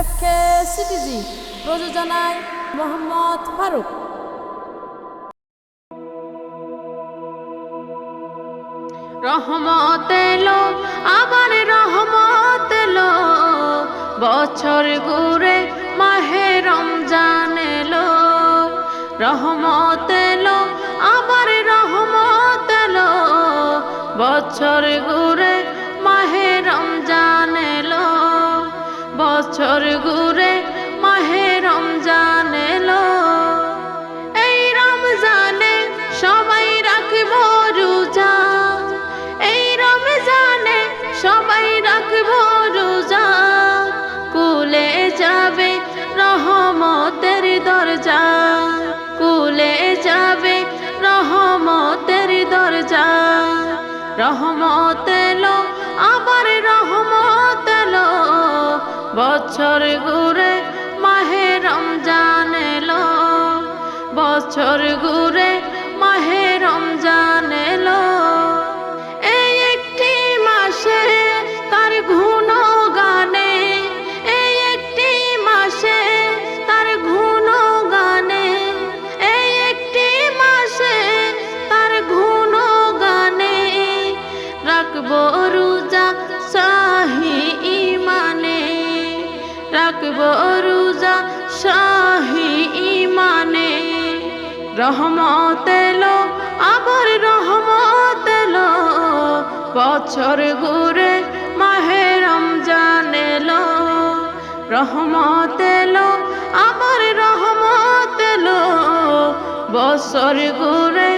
F CTG প্রযোজনায় মোহাম্মদ ফারুক রহমত এলো, আবার রহমত এলো। বছর ঘুরে মাহে রমজান এলো। রহমত এলো, আবার রহমত এলো। বছর ঘুরে বছর ঘুরে মাহে রমজান এলো। এই রমজানে সবাই রাখব রোজা। এই রমজানে সবাই রাখব রোজা। কুলে যাবে রহমতের দরজা। কুলে যাবে রহমতের দরজা। রহমত বছর ঘুরে মাহে রমজান এলো। বছর ঘুরে রাখব রোজা শাহি ইমানে রহমত এলো আবার রহমত এলো বছর ঘুরে মাহে রমজান এলো রহমত এলো আবার রহমত এলো বছর ঘুরে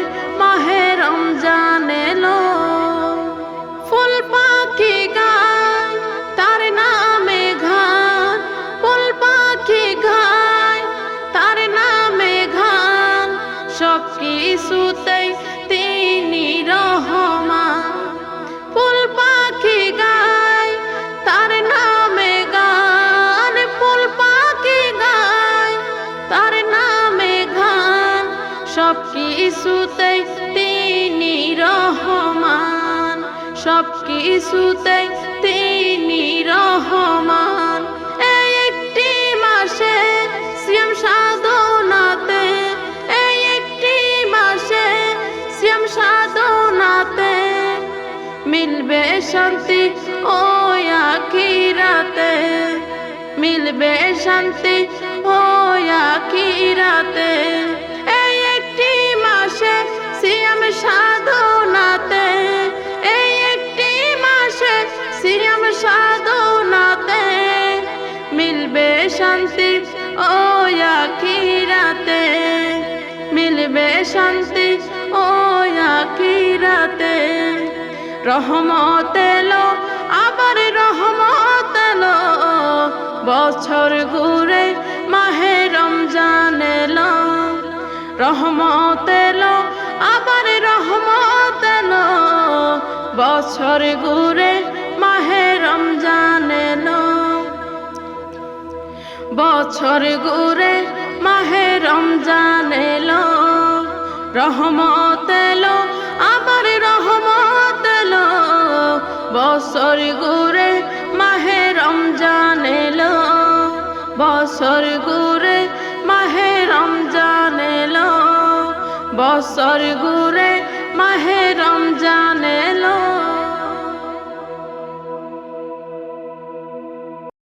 কিছুতেই তিনি রহমান। সব কিছুতেই তিনি রহমান। এই একটি মাসে শ্যাম সাধনাতে, এই একটি মাসে শ্যাম সাধনাতে মিলবে শান্তি ও আখিরাতে, মিলবে শান্তি ও আখিরাতে। শান্তি ও আখিরাতে মিলবে শান্তি, ও আখিরাতে। রহমত আবার রহমত এলো। বছর ঘুরে মাহে রমজান এলো, আবার রহমত এলো। বছর ঘুরে বছর ঘুরে মাহে রমজান এলো, রহমত এলো, আবার রহমত এলো। বছর ঘুরে মাহে রমজান এলো, বছর ঘুরে মাহে রমজান এলো। বছর ঘুরে মাহে রমজান এলো।